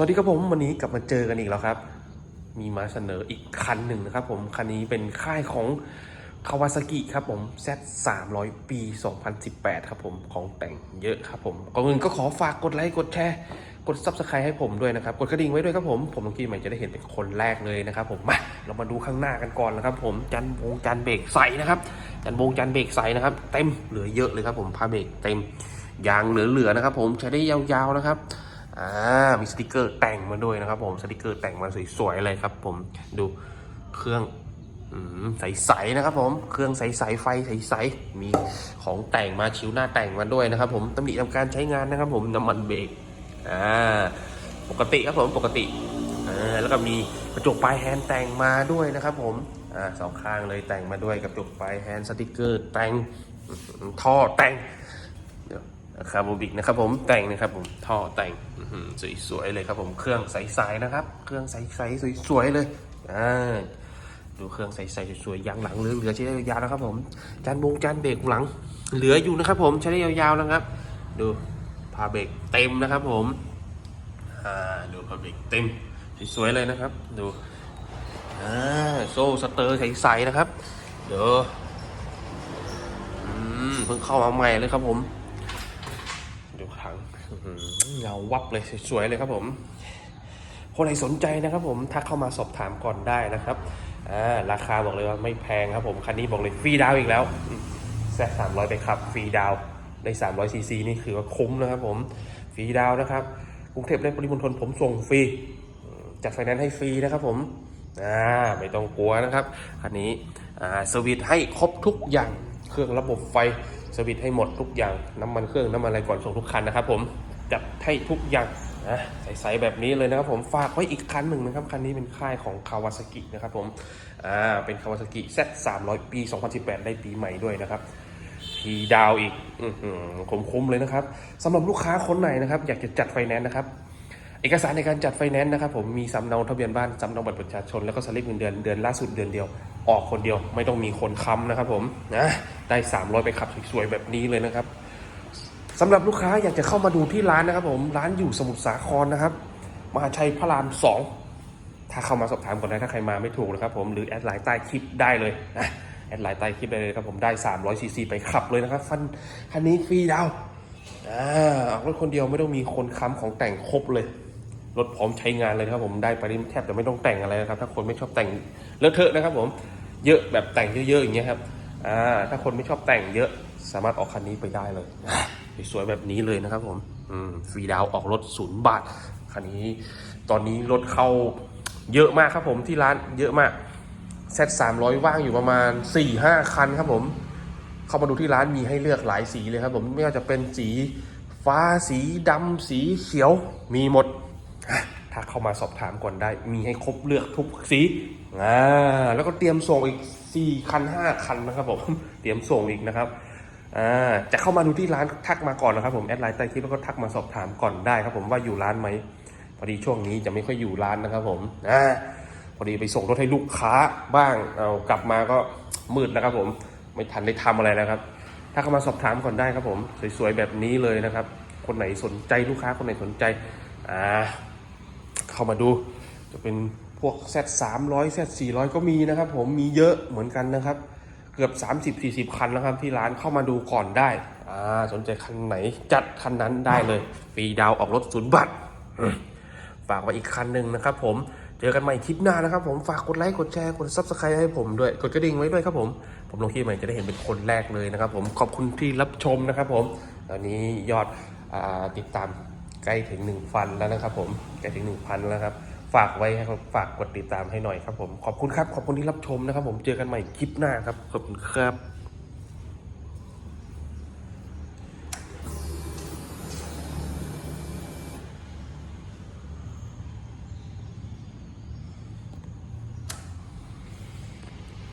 สวัสดีครับผมวันนี้กลับมาเจอกันอีกแล้วครับ มีมาเสนออีกคันหนึ่งนะครับผมคันนี้เป็นค่ายของคาวาซากิครับผม Z 300 ปี 2018 ครับผมของแต่งเยอะครับผมก่อนอื่นก็ขอฝากกดไลค์กดแชร์กด Subscribe ให้ผมด้วยนะครับ กดกระดิ่งไว้ด้วยครับผม ผมลงกี้ใหม่จะได้เห็นเป็นคนแรกเลยนะครับผมมาเรามาดูข้างหน้ากันก่อนนะครับผมจันวงจันเบรกใสนะครับจันวงจันเบรกใสนะครับเต็มเหลือเยอะเลยครับผมพาเบรกเต็มยางเหลือๆนะครับผมใช้ได้ยาวๆนะครับ อ่ามีสติกเกอร์แต่งมาด้วยนะครับ ผมสติกเกอร์แต่งมาสวยๆเลยครับ ผมดูเครื่องอใสๆนะครับ ผมเครื่องใสๆไฟใสๆมีของแต่งมาชิวหน้าแต่งมาด้วยนะครับ ผมตำหนิทำการใช้งานนะครับ ผมน้ำมันเบรกอ่าปกติครับผมปกติอ่าแล้วก็มีกระจกปลายแฮนด์แต่งมาด้วยนะครับ ผมอ่าสองข้างเลยแต่งมาด้วยกระจกปลายแฮนด์สติกเกอร์แต่งท่อแต่งเดี๋ยว คาร์บูบิกนะครับผมแต่งนะครับผมท่อแต่งสวยๆเลยครับผมเครื่องใสๆนะครับ เครื่องใสๆสวยๆเลยอ่าดูเครื่องใสๆสวยๆยางหลังเหลือๆใช้ได้ยาวๆนะครับผมจานบงจานเบรกหลัง เหลืออยู่นะครับ ผมใช้ได้ยาวๆนะครับ ดูพาเบรกเต็มนะครับ ผมอ่าดูพาเบรกเต็มสวยๆเลยนะครับ ดูอ่าโซ่สเตอร์ใสๆนะครับเดี๋ยวเพิ่งเข้ามาใหม่เลยครับผม ดูถังเงาวับเลยสวยๆเลยครับผมคนไหนสนใจนะครับผมทักเข้ามาสอบถามก่อนได้นะครับอ่าราคาบอกเลยว่าไม่แพงครับผมคันนี้บอกเลยฟรีดาวอีกแล้วแซสามร้อยไปครับฟรีดาวน์ได้300ซีซีนี่คือว่าคุ้มนะครับผมฟรีดาวนะครับกรุงเทพและปริมณฑลผมส่งฟรีจัดไฟแนนซ์ให้ฟรีนะครับผมอ่าไม่ต้องกลัวนะครับ คันนี้อ่าสวิตให้ครบทุกอย่างเครื่องระบบไฟ สวิตให้หมดทุกอย่างน้ำมันเครื่องน้ำมันอะไรก่อนส่งทุกคันนะครับผมจัดให้ทุกอย่างนะใสๆแบบนี้เลยนะครับผมฝากไว้อีกคันหนึ่งนะครับคันนี้เป็นค่ายของคาวาซากินะครับผมอ่าเป็นคาวาซากิ Z 300 ปี 2018 ได้ปีใหม่ด้วยนะครับพีดาวอีกอือหือคุ้มๆเลยนะครับสำหรับลูกค้าคนไหนนะครับ อยากจะจัดไฟแนนซ์นะครับ เอกสารในการจัดไฟแนนซ์นะครับผมมีสำเนาทะเบียนบ้านสำเนาบัตรประชาชน แล้วก็สลิปเงินเดือนเดือนล่าสุดเดือนเดียว ออกคนเดียวไม่ต้องมีคนค้ำนะครับผมนะได้ 300 ไปขับสวยๆแบบนี้เลยนะครับสำหรับลูกค้าอยากจะเข้ามาดูที่ร้านนะครับผมร้านอยู่สมุทรสาครนะครับมหาชัยพระรามสองถ้าเข้ามาสอบถามก่อนได้ถ้าใครมาไม่ถูกนะครับผมหรือแอดไลน์ใต้คลิปได้เลยนะแอดไลน์ใต้คลิปได้เลยครับผมได้300ซีซีไปขับเลยนะครับฟันคันนี้ฟรีดาวน์อ่าอกรถคนเดียวไม่ต้องมีคนค้ำของแต่งครบเลย รถพร้อมใช้งานเลยครับผมได้ไปนี่แทบจะไม่ต้องแต่งอะไรนะครับ ถ้าคนไม่ชอบแต่งเลอะเทอะนะครับ ผมเยอะแบบแต่งเยอะๆอย่างเงี้ยครับอ่าถ้าคนไม่ชอบแต่งเยอะสามารถออกคันนี้ไปได้เลยสวยแบบนี้เลยนะครับ ผมอืมฟรีดาวออกรถศูนย์บาทคันนี้ ตอนนี้รถเข้าเยอะมากครับผมที่ร้านเยอะมากเซตสามร้อยว่างอยู่ประมาณ4ี่ห้าคันครับผม เข้ามาดูที่ร้านมีให้เลือกหลายสีเลยครับผมไม่ว่าจะเป็นสีฟ้าสีดำสีเขียวมีหมด อะถ้าเข้ามาสอบถามก่อนได้ มีให้ครบเลือกทุกสีอ่าแล้วก็เตรียมส่งอีก 4 คัน 5 คันนะครับผม เตรียมส่งอีกนะครับอ่าจะเข้ามาดูที่ร้านทักมาก่อนนะครับผมแอดไลน์ใต้คลิปแล้วก็ทักมาสอบถามก่อนได้ครับผมว่าอยู่ร้านไหมพอดีช่วงนี้จะไม่ค่อยอยู่ร้านนะครับผมอ่าพอดีไปส่งรถให้ลูกค้าบ้างเอากลับมาก็มืดนะครับผมไม่ทันได้ทำอะไรแล้วครับ ถ้าเข้ามาสอบถามก่อนได้ครับผม สวยๆแบบนี้เลยนะครับ คนไหนสนใจลูกค้าคนไหนสนใจอ่า เข้ามาดู จะเป็นพวก Z 300 Z 400ก็มีนะครับผมมีเยอะเหมือนกันนะครับ เกือบ 30-40 คันแล้วครับ ที่ร้านเข้ามาดูก่อนได้อ่าสนใจคันไหนจัดคันนั้นได้เลยฟรีดาวออกรถศูนย์บัตรฝากไว้อีกคันหนึ่งนะครับผมเจอกันใหม่คลิปหน้านะครับผมฝากกดไลค์กดแชร์กด subscribe ให้ผมด้วยกดกระดิ่งไว้ด้วยครับผม ผมลงคลิปใหม่จะได้เห็นเป็นคนแรกเลยนะครับผมขอบคุณที่รับชมนะครับผมตอนนี้ยอดอติดตาม ใกล้ถึง 1 ฟันแล้วนะครับผมใกล้ถึง1,000แล้วครับ ฝากไว้ให้ฝากกดติดตามให้หน่อยครับผม ขอบคุณครับ ขอบคุณที่รับชมนะครับผมเจอกันใหม่คลิปหน้าครับ ขอบคุณครับ